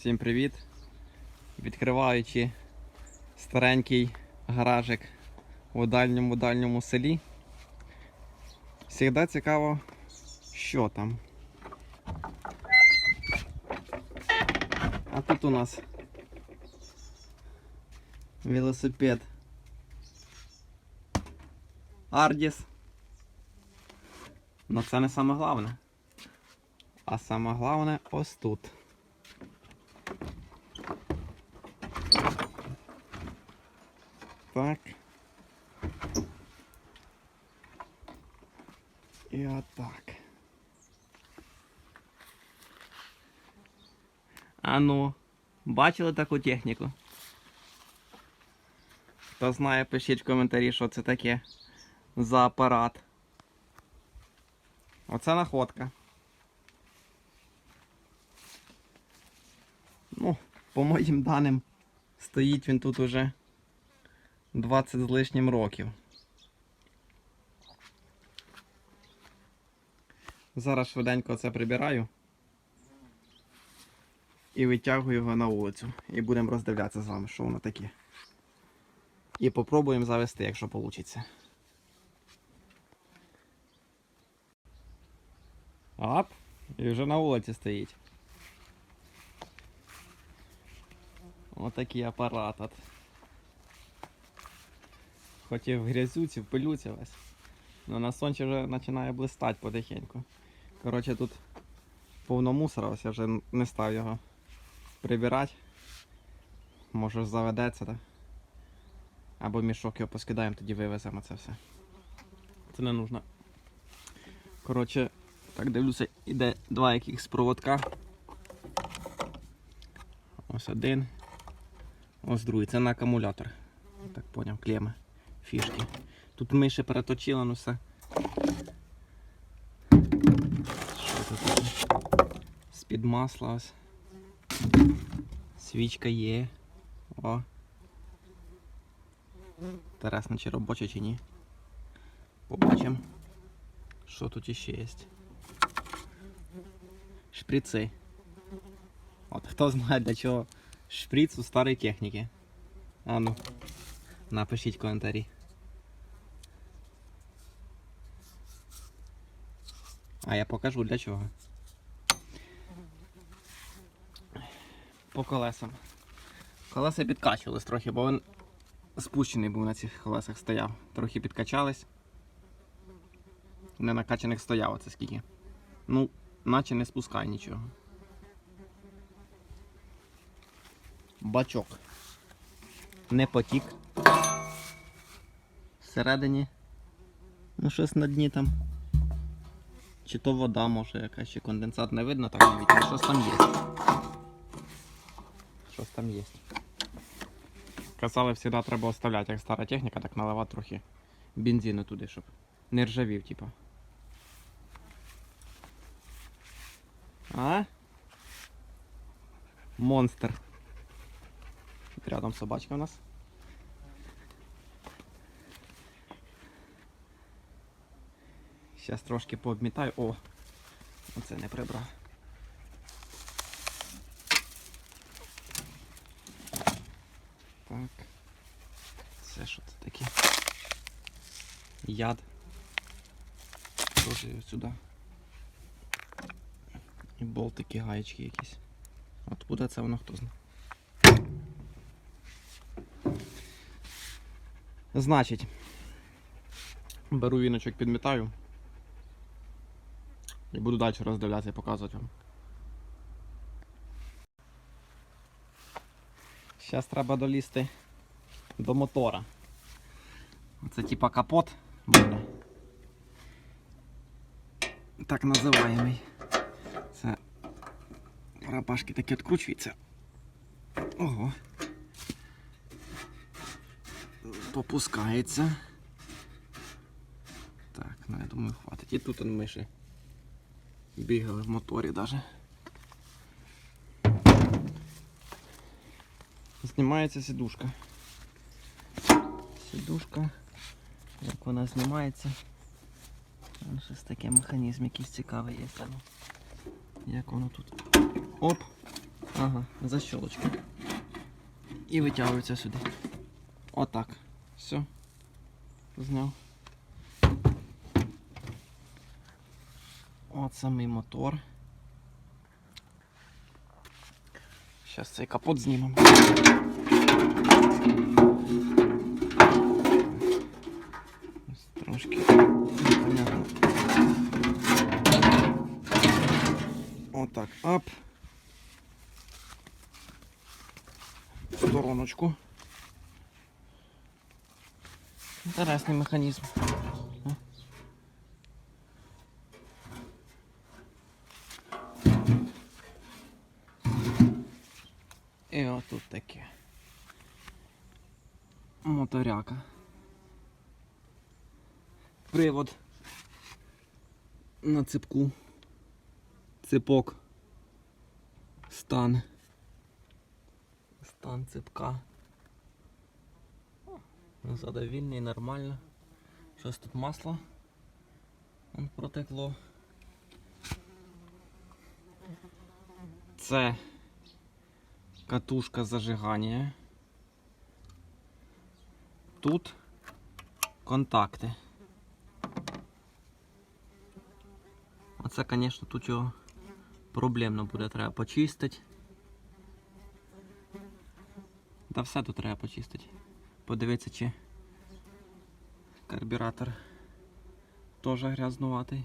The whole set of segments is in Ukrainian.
Всім привіт! Відкриваючи старенький гаражик у дальньому дальньому селі. Всегда цікаво, що там. А тут у нас велосипед Ардіс. Но це не саме головне. А саме головне ось тут. Так. І отак. А ну, бачили таку техніку? Хто знає, пишіть в коментарі, що це таке за апарат. Оце находка. Ну, по моїм даним, стоїть він тут уже 20 з лишнім років. Зараз швиденько це прибираю і витягую його на вулицю. І будемо роздивлятися з вами, що воно таке. І попробуємо завести, якщо вийде. Ап, і вже на вулиці стоїть. Отакий апарат. От. Хоч і в грязюці, в пилюці весь. Но на сонці вже починає блистати потихеньку. Коротше, тут повно мусора, ось я вже не став його прибирати. Може заведеться, так? Або мішок його поскидаємо, тоді вивеземо це все. Це не нужно. Коротше, так дивлюся, іде два якихось проводка. Ось один. Ось другий. Це на акумулятор. Так поняв, клеми, фішки. Тут миші переточила, ну все. Що тут? З-під масла ось. Свічка є. О. Інтересно, чи робоча, чи ні. Побачимо. Що тут іще є? Шприци. От хто знає для чого шприц у старій техніки. А ну, напишіть коментарі. А я покажу для чого. По колесам. Колеса підкачувались трохи, бо він спущений був на цих колесах стояв. Трохи підкачались. Не накачаних стояло це скільки. Ну, наче не спускай нічого. Бачок. Не потік. Всередині. Ну, щось на дні там. Чи то вода, може якась, чи конденсат не видно так навіть, щось там є. Щось там є. Казали, завжди треба оставляти, як стара техніка, так наливати трохи бензину туди, щоб не ржавів, типа. А? Монстр. Тут рядом собачка у нас. Зараз трошки пообмітаю. О! Оце не прибрав. Так. Це що це таке? Яд. Його сюди. І болтики, гаєчки якісь. Откуда це воно хто знає? Значить, беру віночок, підмітаю. І буду далі роздивлятися і показувати вам. Зараз треба долізти до мотора. Це типа капот буде. Так називаємий. Це Рапашки такі відкручуються. Ого. Попускається. Так, ну я думаю, хватить. І тут он миші бігали в моторі даже. Знімається сідушка. Сідушка. Як вона знімається. Щось таке механізм якийсь цікавий є. Як воно тут. Оп! Ага, защолочка. І витягується сюди. Отак. Все. Зняв. От самий мотор. Зараз цей капот знімемо. Ось Трошки непонятно. Отак, ап. В стороночку. Інтересний механізм. Отут таке. Моторяка. Привод на ципку. Ципок. Стан. Стан ципка. Задовільний, нормально. Щось тут масло. Вон протекло. Це катушка зажигання. Тут контакти. Оце, звісно, тут його проблемно буде, треба почистити. Та все тут треба почистити. Подивитися, чи карбюратор теж грязнуватий.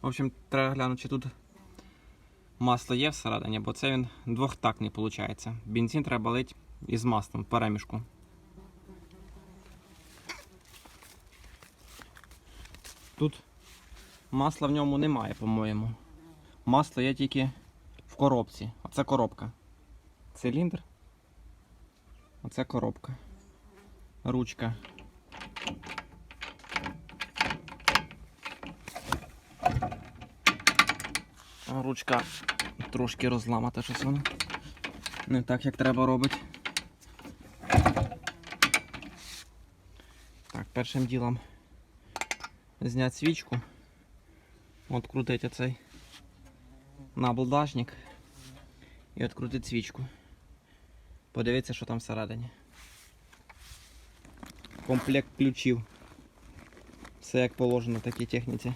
В общем, треба глянути, чи тут масло є всередині, бо це він двохтактний виходить. Бензин треба лити із маслом перемішку. Тут масла в ньому немає, по-моєму. Масло є тільки в коробці. Оце коробка. Циліндр. Оце коробка. Ручка. Ручка трошки розламата щось вона. Не так, як треба робити. Так, першим ділом зняти свічку. От крутить оцей набалдажник і відкрутити свічку. Подивіться, що там всередині. Комплект ключів. Все як положено в такій техніці.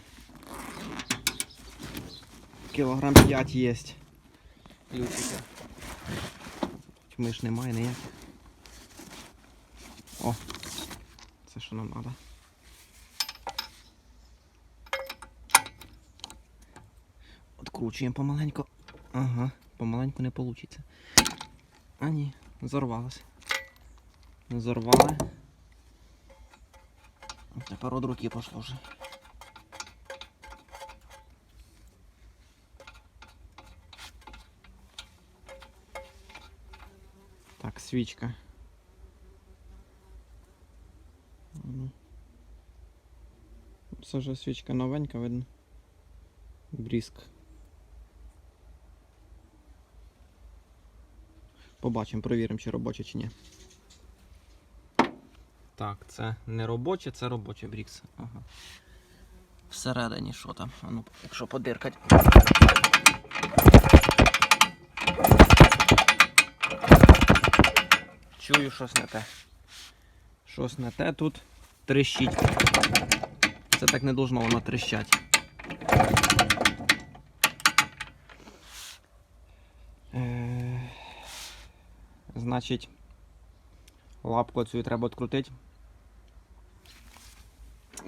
Кілограм 5 є. Ключики. Тьми ж немає ніяк. О! Це що нам треба. Откручуємо помаленьку. Ага, помаленьку не вийде. А ні, зорвалося. Зорвали. Тепер од руки пошло вже. Свічка. Це вже свічка новенька, видно. Бріск. Побачимо, провіримо, чи робоче, чи ні. Так, це не робоче, це робоче Брікс. Ага. Всередині що там? А ну, якщо подиркать. Чую, щось не те. Щось не те тут трещить. Це так не должно воно трещати. Е, Значить, лапку цю треба відкрутити.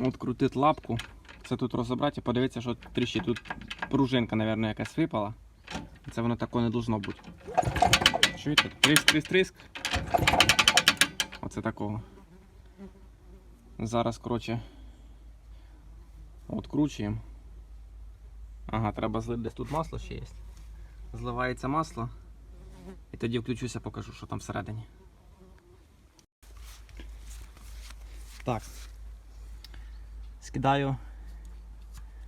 Открутити лапку. Це тут розібрати і подивитися, що тріщить. Тут пружинка, мабуть, якась випала. Це воно таке не должно бути. Чуєте? Триск. Оце такого. Зараз, коротше, откручуємо. Ага, треба злити десь тут масло ще є. Зливається масло. І тоді включуся, покажу, що там всередині. Так. Скидаю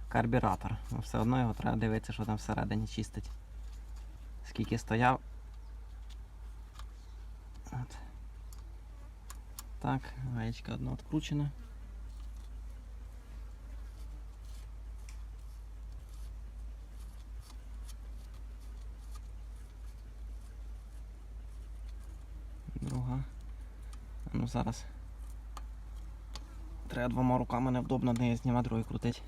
карбюратор. Ну, все одно його треба дивитися, що там всередині чистить. Скільки стояв. так, гаечка одна откручена. Друга. А ну зараз. Треба двома руками невдобно неї знімати, другий крутить.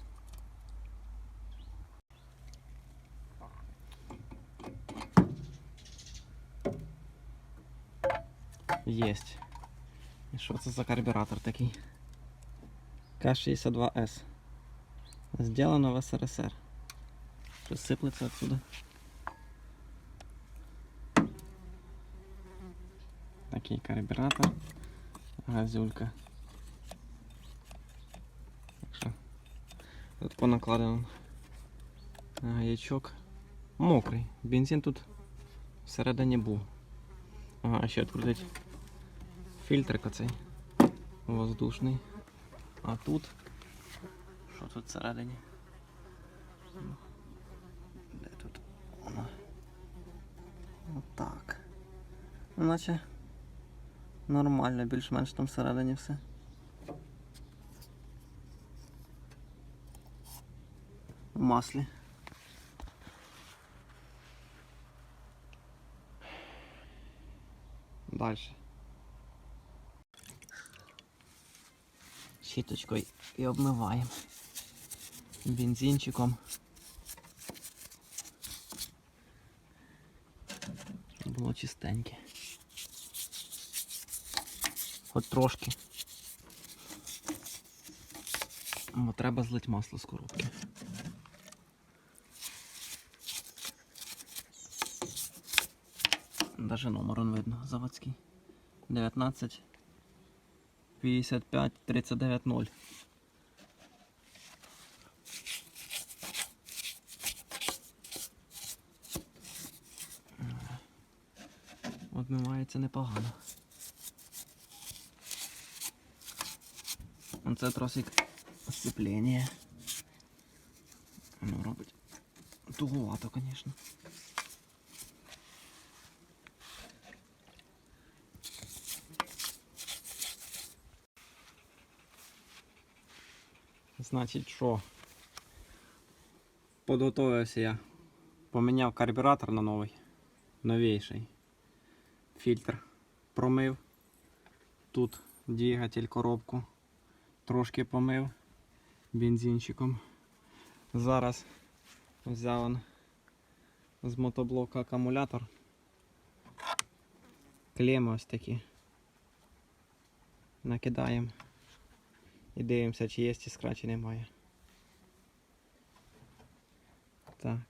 Есть. І що це за карбюратор такий? К-62С. Сделано в СРСР. Щось сиплеться отсюда. Такий карбюратор. Газюлька. Так що тут понакладено гаячок. Мокрий. Бензин тут всередині був. Ага, ще відкрутить фільтрик оцей. Воздушний. А тут. Що тут всередині? Де тут? Воно. Отак. Ну, Наче нормально, більш-менш там всередині все. В маслі. Дальше. Щіточкою і обмиваємо. Бензинчиком. Було чистеньке. Хоч трошки. Бо треба злить масло з коробки. Даже номер он видно, заводський. 19 55 39 0. Одмивається непогано. Це тросик сцеплення. Ну, робить туговато, звісно. Значить, що? Подготовився я. Поміняв карбюратор на новий. Новіший. Фільтр промив. Тут двигатель коробку. Трошки помив бензинчиком. Зараз взяв з мотоблока акумулятор. Клеми ось такі. Накидаємо. І дивимося, чи є іскра, чи немає. Так.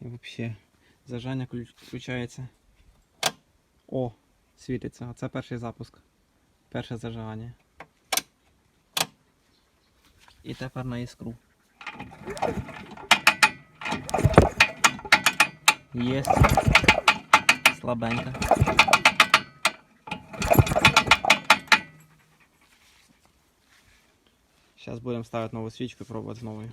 І взагалі зажання включається. О, світиться. Це перший запуск. Перше зажигання. І тепер на іскру. Є. Слабенько. Зараз будемо ставити нову свічку і пробувати з.